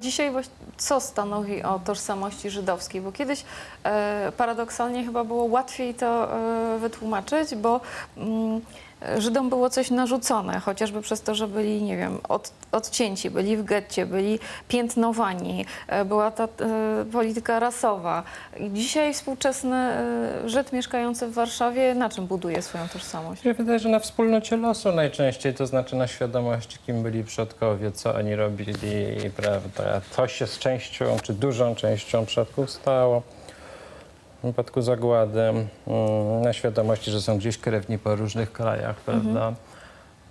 Dzisiaj co stanowi o tożsamości żydowskiej? Bo kiedyś e, paradoksalnie chyba było łatwiej to e, wytłumaczyć, bo mm, Żydom było coś narzucone, chociażby przez to, że byli, nie wiem, od, odcięci, byli w getcie, byli piętnowani, e, była ta e, polityka rasowa. I dzisiaj współczesny e, Żyd mieszkający w Warszawie na czym buduje swoją tożsamość? Mi się wydaje, że na wspólnocie losu najczęściej, to znaczy na świadomości, kim byli przodkowie, co oni robili, prawda. To się z częścią, czy dużą częścią przodków stało. W wypadku zagłady, mm, na świadomości, że są gdzieś krewni po różnych krajach, prawda.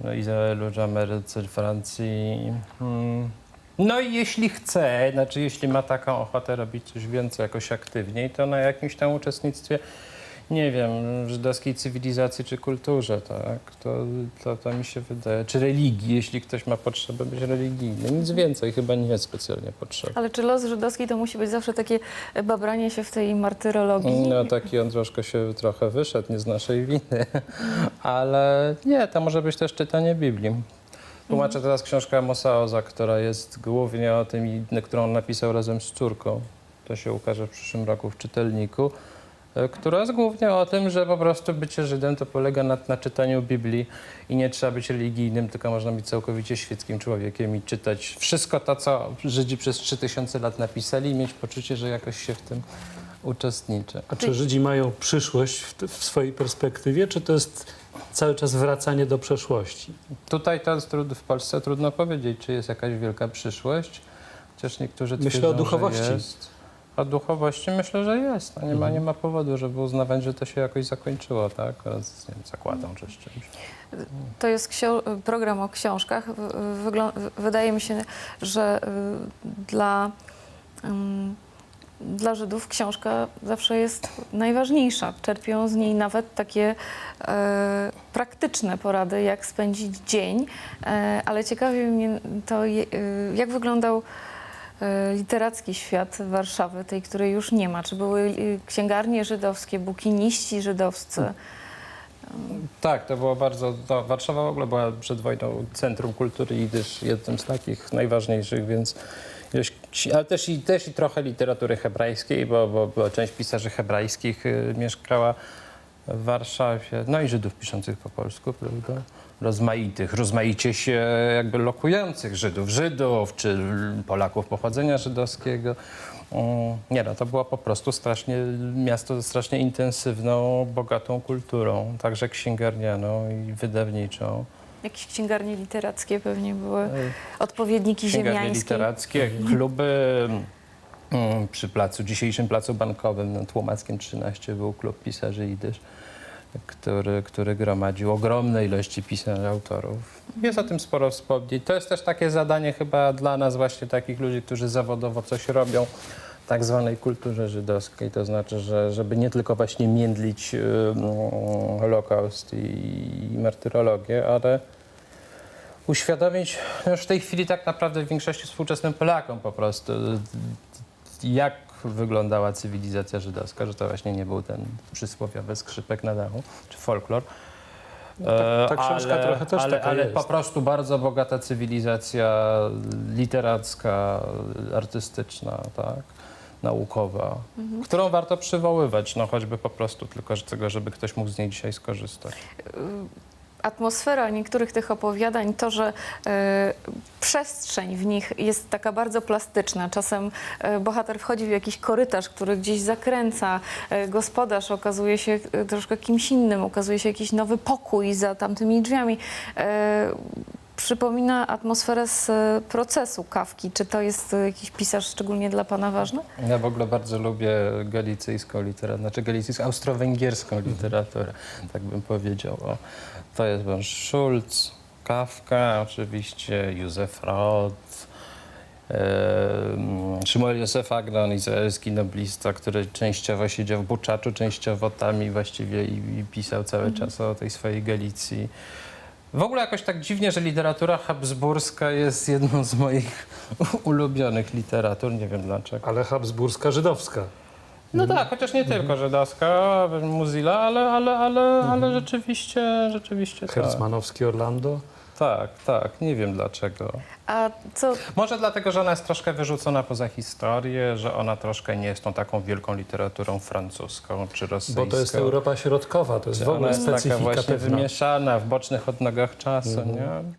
No, Izraelu, Ameryce, Francji. Mm. No i jeśli chce, znaczy jeśli ma taką ochotę robić coś więcej, jakoś aktywniej, to na jakimś tam uczestnictwie, nie wiem, żydowskiej cywilizacji czy kulturze, tak, to, to, to mi się wydaje, czy religii, jeśli ktoś ma potrzebę być religijny. Nic więcej chyba nie jest specjalnie potrzebne. Ale czy los żydowski to musi być zawsze takie babranie się w tej martyrologii? No taki on troszkę się trochę wyszedł, nie z naszej winy, ale nie, to może być też czytanie Biblii. Tłumaczę teraz książkę Amosa Oza, która jest głównie o tym, którą on napisał razem z córką. To się ukaże w przyszłym roku w czytelniku. E, Która jest głównie o tym, że po prostu bycie Żydem to polega na, na czytaniu Biblii i nie trzeba być religijnym, tylko można być całkowicie świeckim człowiekiem i czytać wszystko to, co Żydzi przez 3000 lat napisali i mieć poczucie, że jakoś się w tym uczestniczy. A czy Żydzi mają przyszłość w, w swojej perspektywie, czy to jest cały czas wracanie do przeszłości? Tutaj to jest trud, w Polsce trudno powiedzieć, czy jest jakaś wielka przyszłość, chociaż niektórzy Myślę twierdzą, o duchowości. Że jest. O duchowości myślę, że jest. No nie, ma, nie ma powodu, żeby uznawać, że to się jakoś zakończyło, tak? Z nie wiem, zakładą czy z czymś. To jest program o książkach. Wyglą- wydaje mi się, że y, dla, ym, dla Żydów książka zawsze jest najważniejsza. Czerpią z niej nawet takie e, praktyczne porady, jak spędzić dzień. E, ale ciekawi mnie to, y, jak wyglądał literacki świat Warszawy, tej, której już nie ma. Czy były y, księgarnie żydowskie, bukiniści żydowscy? Tak, to było bardzo. To Warszawa w ogóle była przed wojną centrum kultury jidysz, jednym z takich najważniejszych, więc. Ale też i, też i trochę literatury hebrajskiej, bo, bo, bo część pisarzy hebrajskich y, mieszkała w Warszawie. No i Żydów piszących po polsku, prawda? Rozmaitych, rozmaicie się jakby lokujących Żydów, Żydów czy Polaków pochodzenia żydowskiego. Mm, Nie no, to było po prostu strasznie, miasto ze strasznie intensywną, bogatą kulturą, także księgarnianą i wydawniczą. Jakieś księgarnie literackie pewnie były, odpowiedniki Księgarnie ziemiańskie. literackie, kluby przy placu, dzisiejszym placu bankowym na Tłomackiem 13 był klub pisarzy jidysz, który, który gromadził ogromne ilości pisarzy autorów. Jest o tym sporo wspomnień. To jest też takie zadanie chyba dla nas właśnie takich ludzi, którzy zawodowo coś robią tak zwanej kulturze żydowskiej. To znaczy, że żeby nie tylko właśnie międlić mm, Holokaust i, i martyrologię, ale uświadomić no już w tej chwili tak naprawdę w większości współczesnym Polakom po prostu, jak wyglądała cywilizacja żydowska, że to właśnie nie był ten przysłowiowy skrzypek na dachu, czy folklor. E, ta książka trochę też ale, taka ale jest. po prostu bardzo bogata cywilizacja literacka, artystyczna, tak, naukowa, Mhm. którą warto przywoływać, no choćby po prostu tylko tego, żeby ktoś mógł z niej dzisiaj skorzystać. Atmosfera niektórych tych opowiadań, to, że e, przestrzeń w nich jest taka bardzo plastyczna. Czasem e, bohater wchodzi w jakiś korytarz, który gdzieś zakręca. E, gospodarz okazuje się troszkę kimś innym, okazuje się jakiś nowy pokój za tamtymi drzwiami. Przypomina atmosferę z e, procesu kawki. Czy to jest e, jakiś pisarz szczególnie dla pana ważny? Ja w ogóle bardzo lubię galicyjską literaturę, znaczy galicyjską, austro-węgierską literaturę, tak bym powiedział. O, to jest pan Schulz, Kafka, oczywiście Józef Roth, Szymon Józef Agnon, izraelski noblista, który częściowo siedział w Buczaczu, częściowo tam i właściwie i, i pisał cały czas o tej swojej Galicji. W ogóle jakoś tak dziwnie, że literatura habsburska jest jedną z moich ulubionych literatur, nie wiem dlaczego. Ale habsburska żydowska. No tak, chociaż nie tylko żydowska, Muzilla, ale, ale, ale, ale rzeczywiście, rzeczywiście tak. Hercmanowski Orlando. Tak, tak. Nie wiem dlaczego. A co Może dlatego, że ona jest troszkę wyrzucona poza historię, że ona troszkę nie jest tą taką wielką literaturą francuską czy rosyjską. Bo to jest Europa Środkowa, to jest Że w ona ogóle jest taka właśnie pewna. wymieszana w bocznych odnogach czasu, nie?